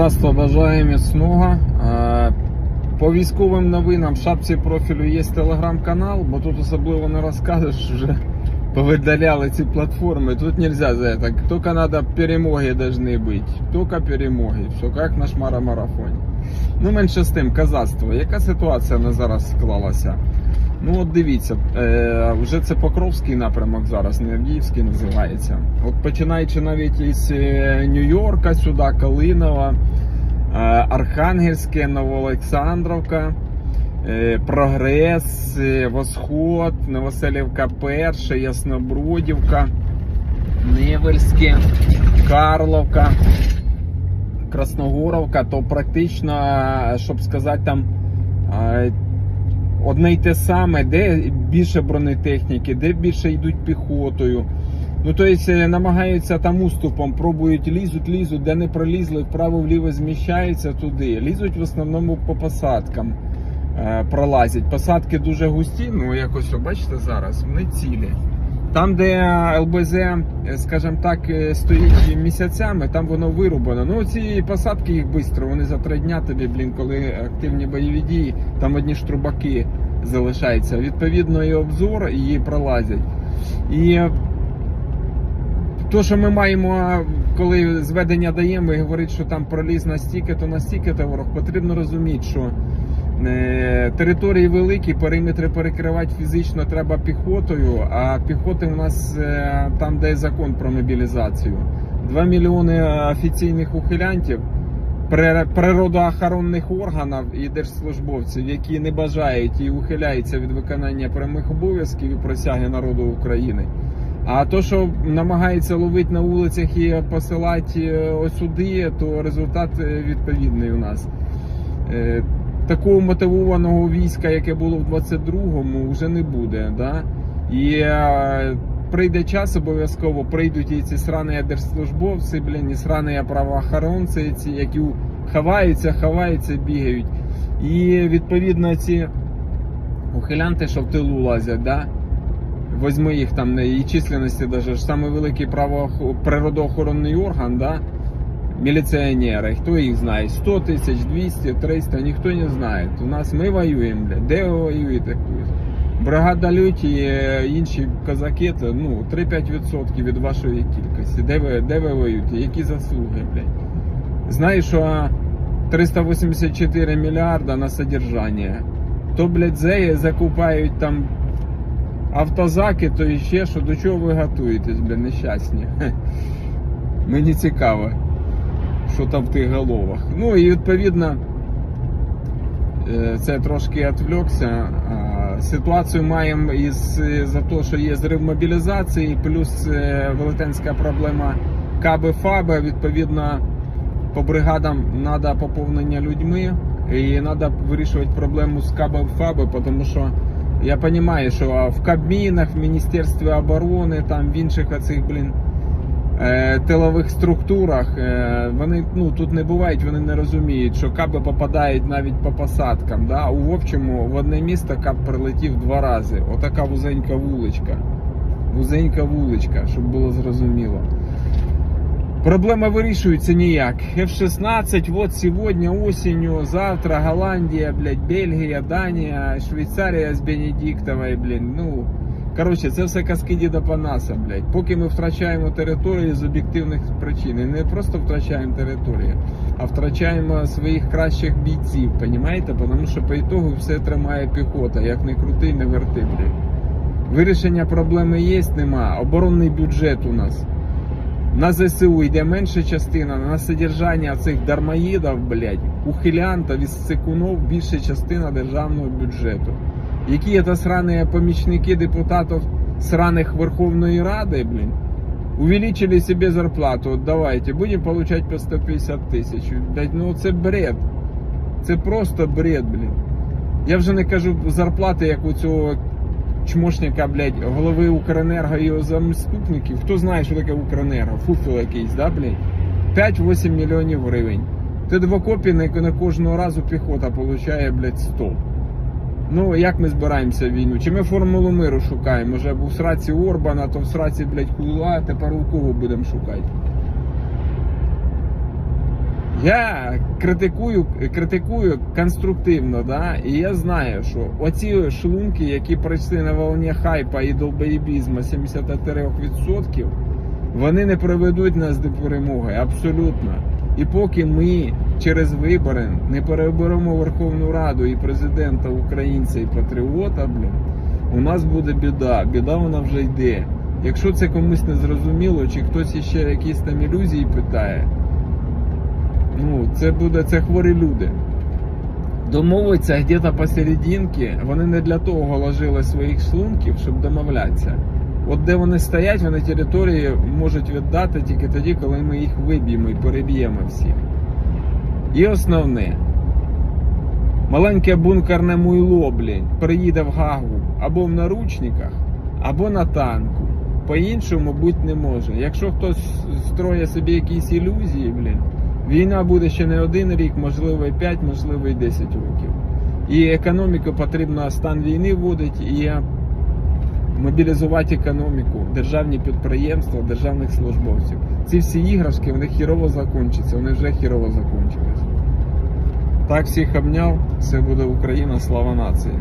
Козацтво бажає міцного. Е, По військовим новинам в шапці профілю є телеграм-канал, бо тут особливо не розкажеш, вже повидаляли ці платформи. Тут нельзя за это. Тільки треба перемоги должны бути. Тільки перемоги. Все як на шмара-марафоні. Ну, менше з тим, казацтво. Яка ситуація на зараз склалася? Ну от дивіться, е, вже це Покровський напрямок зараз, не Авдіївський називається. От починаючи навіть із е, Нью-Йорка сюди, Калинова, е, Архангельське, Новоолександровка, Прогрес, Восход, Новоселівка Перша, Яснобродівка, Невельське, Карловка. Красногоровка, то практично, щоб сказати, там одне й те саме, де більше бронетехніки, де більше йдуть піхотою. Ну, тобто намагаються там уступом, пробують лізуть, лізуть, де не пролізли, вправо-вліво зміщаються туди. Лізуть в основному по посадкам, е, пролазять. Посадки дуже густі, ну якось, бачите, зараз вони цілі. Там, де ЛБЗ, е, скажімо так, е, стоїть місяцями, там воно вирубано. Ну, ці посадки їх швидко, вони за три дня тобі, блін, коли активні бойові дії, там одні штрубаки залишаються. Відповідно, і обзор, її пролазять. І е, то, що ми маємо, коли зведення даємо і говорить, що там проліз настільки, то настільки то ворог, потрібно розуміти, що території великі, периметри перекривати фізично треба піхотою, а піхоти у нас е, там, де є закон про мобілізацію. 2 мільйони офіційних ухилянтів, природоохоронних органів і держслужбовців, які не бажають і ухиляються від виконання прямих обов'язків і присяги народу України. А то, що намагається ловити на вулицях і посилати е, сюди, то результат е, відповідний у нас. Такого мотивованого війська, яке було в 22-му, вже не буде. Да? І е, прийде час, обов'язково прийдуть і ці срані держслужбовці, блін, і срані правоохоронці, ці, які ховаються, ховаються, бігають. І відповідно ці ухилянти, що в тилу лазять, да? Возьми їх там і численності, даже ж самий великий природоохоронний орган, да? Міліціонери, хто їх знає? 100 тисяч, 200, 300, ніхто не знає. У нас ми воюємо, бля. Де ви воюєте? Бригада люті інші козаки, це ну, 3-5% від вашої кількості. Де ви, де ви воюєте? Які заслуги, блядь? Знаєш, що 384 мільярда на содержання. То, блядь, зеї закупають там автозаки, то іще що, до чого ви готуєтесь, бля, нещасні? Мені цікаво, що там в тих головах. Ну і відповідно, е, це трошки відвлекся. Ситуацію маємо із за те, що є зрив мобілізації, плюс е, велетенська проблема КАБи ФАБи. Відповідно, по бригадам треба поповнення людьми і треба вирішувати проблему з КАБи ФАБи, тому що я розумію, що в Кабмінах, в Міністерстві оборони, там в інших оцих, блін, тилових структурах е, вони ну, тут не бувають, вони не розуміють, що каби попадають навіть по посадкам. Да? У Вовчому в одне місто кап прилетів два рази. Отака вузенька вуличка. Вузенька вуличка, щоб було зрозуміло. Проблема вирішується ніяк. F-16, вот сьогодні осінню, завтра Голландія, блядь, Бельгія, Данія, Швейцарія з Бенедиктової, блін. Ну, коротше, це все казки діда Панаса, блядь. Поки ми втрачаємо територію з об'єктивних причин. І не просто втрачаємо територію, а втрачаємо своїх кращих бійців, понімаєте? Тому що по ітогу все тримає піхота, як не крути, не верти, блядь. Вирішення проблеми є, нема. Оборонний бюджет у нас. На ЗСУ йде менша частина, на содержання цих дармоїдів, блядь, ухилянтів із цикунов більша частина державного бюджету. Які це срані помічники депутатів сраних Верховної Ради, блін, увеличили себе зарплату. От давайте, будемо получать по 150 тисяч. Блядь, ну це бред. Це просто бред, блін. Я вже не кажу зарплати, як у цього чмошника, блядь, голови Укренерго і його заступників. Хто знає, що таке Укренерго? Фуфел якийсь, да, блядь? 5-8 мільйонів гривень. Ти в окопі на, на кожного разу піхота получає, блядь, 100. Ну, як ми збираємося в війну? Чи ми формулу миру шукаємо? Може в сраці Орбана, то в сраці, блядь, Кула, тепер у кого будемо шукати? Я критикую, критикую конструктивно, да? і я знаю, що оці шлунки, які пройшли на волні хайпа і долбоєбізму 73%, вони не приведуть нас до перемоги. Абсолютно. І поки ми через вибори не переберемо Верховну Раду і президента українця і патріота, блін, у нас буде біда. Біда вона вже йде. Якщо це комусь не зрозуміло, чи хтось іще якісь там ілюзії питає, ну це буде це хворі люди. Домовиться где-то посерединки, вони не для того ложили своїх шлунків, щоб домовлятися. От де вони стоять, вони території можуть віддати тільки тоді, коли ми їх виб'ємо і переб'ємо всіх. І основне. Маленьке бункерне муйло, блін, приїде в Гагу або в наручниках, або на танку. По-іншому бути не може. Якщо хтось строє собі якісь ілюзії, блін, війна буде ще не один рік, можливо і 5, можливо і 10 років. І економіку потрібно стан війни вводити і мобілізувати економіку, державні підприємства, державних службовців. Ці всі іграшки вони хірово закінчаться, вони вже хірово закінчились. Так всіх обняв, все буде Україна, слава нації.